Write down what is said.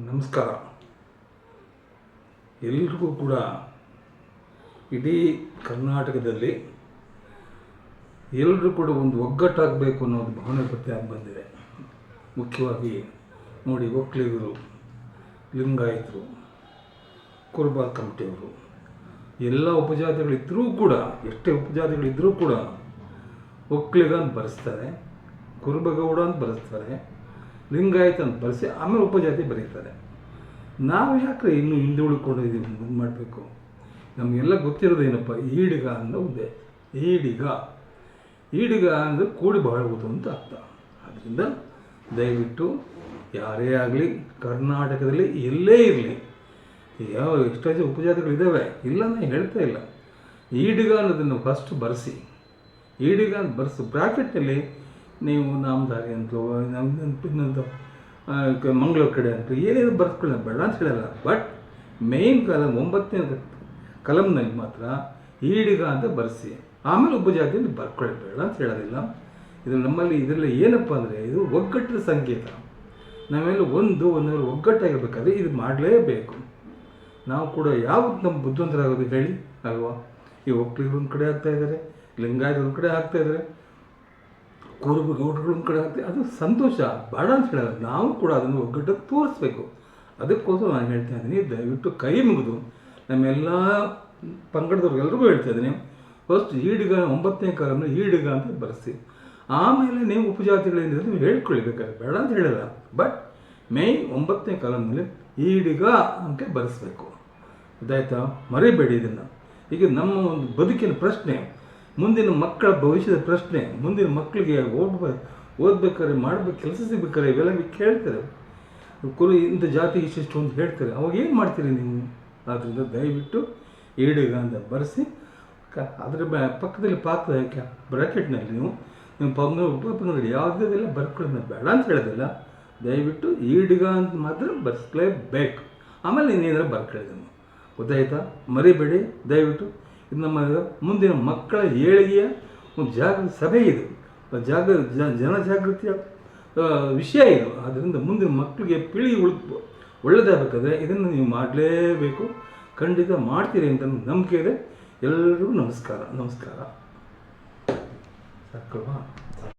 ನಮಸ್ಕಾರ. ಎಲ್ರಿಗೂ ಕೂಡ ಇಡೀ ಕರ್ನಾಟಕದಲ್ಲಿ ಎಲ್ಲರೂ ಕೂಡ ಒಂದು ಒಗ್ಗಟ್ಟಾಗಬೇಕು ಅನ್ನೋದು ಭಾವನೆ ಗೊತ್ತಾಗಿ ಬಂದಿದೆ. ಮುಖ್ಯವಾಗಿ ನೋಡಿ ಒಕ್ಕಲಿಗರು, ಲಿಂಗಾಯತರು ಕುರುಬ ಕಮಿಟಿಯವರು, ಎಲ್ಲ ಉಪಜಾತಿಗಳಿದ್ದರೂ ಕೂಡ, ಎಷ್ಟೇ ಉಪಜಾತಿಗಳಿದ್ದರೂ ಕೂಡ ಒಕ್ಕಲಿಗ ಅಂತ ಬರೆಸ್ತಾರೆ, ಕುರುಬಗೌಡ ಅಂತ ಬರೆಸ್ತಾರೆ ಲಿಂಗಾಯತ ಅಂತ ಬರೆಸಿ, ಆಮೇಲೆ ಉಪಜಾತಿ ಬರೀತಾರೆ. ನಾವು ಯಾಕ್ರೆ ಇನ್ನೂ ಹಿಂದೆ ಉಳ್ಕೊಂಡಿದ್ದೀವಿ ಮುಂದೆ ಮಾಡಬೇಕು? ನಮಗೆಲ್ಲ ಗೊತ್ತಿರೋದೇನಪ್ಪ, ಈಡಿಗ ಅನ್ನೋ ಉದ್ದೆ. ಈಡಿಗ. ಈಡಿಗ ಅಂದರೆ ಕೂಡಿ ಬಾಳುವುದು ಅಂತ ಅರ್ಥ. ಆದ್ದರಿಂದ ದಯವಿಟ್ಟು ಯಾರೇ ಆಗಲಿ, ಕರ್ನಾಟಕದಲ್ಲಿ ಎಲ್ಲೇ ಇರಲಿ, ಯಾವ ಎಷ್ಟೋ ಜನ ಉಪಜಾತಿಗಳಿದ್ದಾವೆ ಇಲ್ಲ ನಾನು ಹೇಳ್ತಾ ಇಲ್ಲ. ಈಡಿಗ ಅನ್ನೋದನ್ನು ಫಸ್ಟ್ ಬರೆಸಿ. ಈಡಿಗ ಅಂತ ಬರೆಸು ಬ್ರಾಕೆಟ್ನಲ್ಲಿ ನೀವು ನಾಮಧಾರಿ ಅಂತಲೋ ಇನ್ನೊಂದು ಮಂಗಳೂರು ಕಡೆ ಅಂತ ಏನೇನು ಬರ್ಕೊಳ್ಳಿ ಬೇಡ ಅಂತ ಹೇಳಲ್ಲ. ಬಟ್ ಮೇಯ್ನ್ ಕಲಮ್ ಒಂಬತ್ತನೇ ಕಲಮ್ನಲ್ಲಿ ಮಾತ್ರ ಈಡಿಗ ಅಂತ ಬರೆಸಿ, ಆಮೇಲೆ ಒಬ್ಬ ಜಾತಿಯಲ್ಲಿ ಬರ್ಕೊಳ್ಳಿ, ಬೇಡ ಅಂತ ಹೇಳೋದಿಲ್ಲ. ಇದು ನಮ್ಮಲ್ಲಿ ಇದರಲ್ಲಿ ಏನಪ್ಪ ಅಂದರೆ, ಇದು ಒಗ್ಗಟ್ಟಿನ ಸಂಕೇತ. ನಾವೆಲ್ಲ ಒಂದು, ಒಂದರಲ್ಲಿ ಒಗ್ಗಟ್ಟಾಗಿರ್ಬೇಕಾದ್ರೆ ಇದು ಮಾಡಲೇಬೇಕು. ನಾವು ಕೂಡ ಯಾವಾಗ ನಮ್ಮ ಬುದ್ಧಿವಂತರಾಗೋದು ಹೇಳಿ, ಅಲ್ವಾ? ಈ ಒಕ್ಕಲಿಗರು ಒಂದು ಕಡೆ ಆಗ್ತಾಯಿದ್ದಾರೆ ಲಿಂಗಾಯತ ಒಂದು ಕಡೆ ಆಗ್ತಾ ಇದ್ದಾರೆ ಕುರುಬ ಒಂದು ಕಡೆ ಆಗ್ತದೆ ಅದು ಸಂತೋಷ, ಬೇಡ ಅಂತ ಹೇಳಲ್ಲ. ನಾವು ಕೂಡ ಅದನ್ನು ಒಗ್ಗಟ್ಟು ತೋರಿಸ್ಬೇಕು. ಅದಕ್ಕೋಸ್ಕರ ನಾನು ಹೇಳ್ತಾ ಇದ್ದೀನಿ, ದಯವಿಟ್ಟು ಕೈ ಮುಗಿದು ನಮ್ಮೆಲ್ಲ ಪಂಗಡದವ್ರಿಗೆಲ್ರಿಗೂ ಹೇಳ್ತಾ ಇದ್ದೀನಿ ಫಸ್ಟ್ ಈಡಿಗ ಒಂಬತ್ತನೇ ಕಾಲಮ್ನ ಈಡಿಗ ಅಂತ ಬರೆಸಿ. ಆಮೇಲೆ ನೀವು ಉಪಜಾತಿಗಳೇನಿದ್ರೆ ನೀವು ಹೇಳ್ಕೊಳ್ಬೇಕಾದ್ರೆ ಬೇಡ ಅಂತ ಹೇಳಲ್ಲ. ಬಟ್ ಮೇನ್ ಒಂಬತ್ತನೇ ಕಾಲಮ್ನಲ್ಲಿ ಈಡಿಗ ಅಂತ ಬರೆಸ್ಬೇಕು. ಅದಾಯ್ತಾ ಮರಿಬೇಡಿ ಇದನ್ನು. ಈಗ ನಮ್ಮ ಒಂದು ಬದುಕಿನ ಪ್ರಶ್ನೆ ಮುಂದಿನ ಮಕ್ಕಳ ಭವಿಷ್ಯದ ಪ್ರಶ್ನೆ, ಮುಂದಿನ ಮಕ್ಕಳಿಗೆ ಓದ್ಬ ಓದ್ಬೇಕಾದ್ರೆ ಮಾಡ್ಬೇಕು, ಕೆಲಸ ಸಿಗ್ಬೇಕಾದ್ರೆ ಇವೆಲ್ಲ ಕೇಳ್ತಾರೆ. ಕುರು ಇಂಥ ಜಾತಿ ಇಷ್ಟಿಷ್ಟು ಅಂತ ಹೇಳ್ತಾರೆ. ಅವಾಗ ಏನು ಮಾಡ್ತೀರಿ ನೀವು? ಆದ್ದರಿಂದ ದಯವಿಟ್ಟು ಈಡಿಗ ಅಂತ ಬರೆಸಿ. ಕ, ಅದರ ಪಕ್ಕದಲ್ಲಿ ಪಾತ್ರ ಬ್ರಾಕೆಟ್ನಲ್ಲಿ ನೀವು, ನಿಮ್ಮ ಪಂಗ ಉಪಪಂಗದಲ್ಲಿ ಯಾವುದಿಲ್ಲ ಬರ್ಕೊಳ್ಳೋದು ಬೇಡ ಅಂತ ಹೇಳೋದಿಲ್ಲ, ದಯವಿಟ್ಟು ಈಡಿಗ ಅಂತ ಮಾತ್ರ ಬರ್ಸ್ಲೇಬೇಕು. ಆಮೇಲೆ ಇನ್ನೇನಾದ್ರು ನೀವು. ಗೊತ್ತಾಯ್ತಾ? ಮರಿಬೇಡಿ, ದಯವಿಟ್ಟು ಇದು ನಮ್ಮ ಮುಂದಿನ ಮಕ್ಕಳ ಏಳಿಗೆಯ ಒಂದು ಜಾಗೃತಿ ಸಭೆ ಇದು. ಜಾಗ ಜನ ಜನಜಾಗೃತಿಯ ವಿಷಯ ಇದು. ಆದ್ದರಿಂದ ಮುಂದಿನ ಮಕ್ಕಳಿಗೆ ಪೀಳಿಗೆ ಉಳ್ ಒಳ್ಳೆದಾಗಬೇಕಾದ್ರೆ ಇದನ್ನು ನೀವು ಮಾಡಲೇಬೇಕು. ಖಂಡಿತ ಮಾಡ್ತೀರಿ ಅಂತ ನಂಬಿಕೆ ಇದೆ. ಎಲ್ಲರಿಗೂ ನಮಸ್ಕಾರ. ನಮಸ್ಕಾರ. ಸಾಕಲ್ವಾ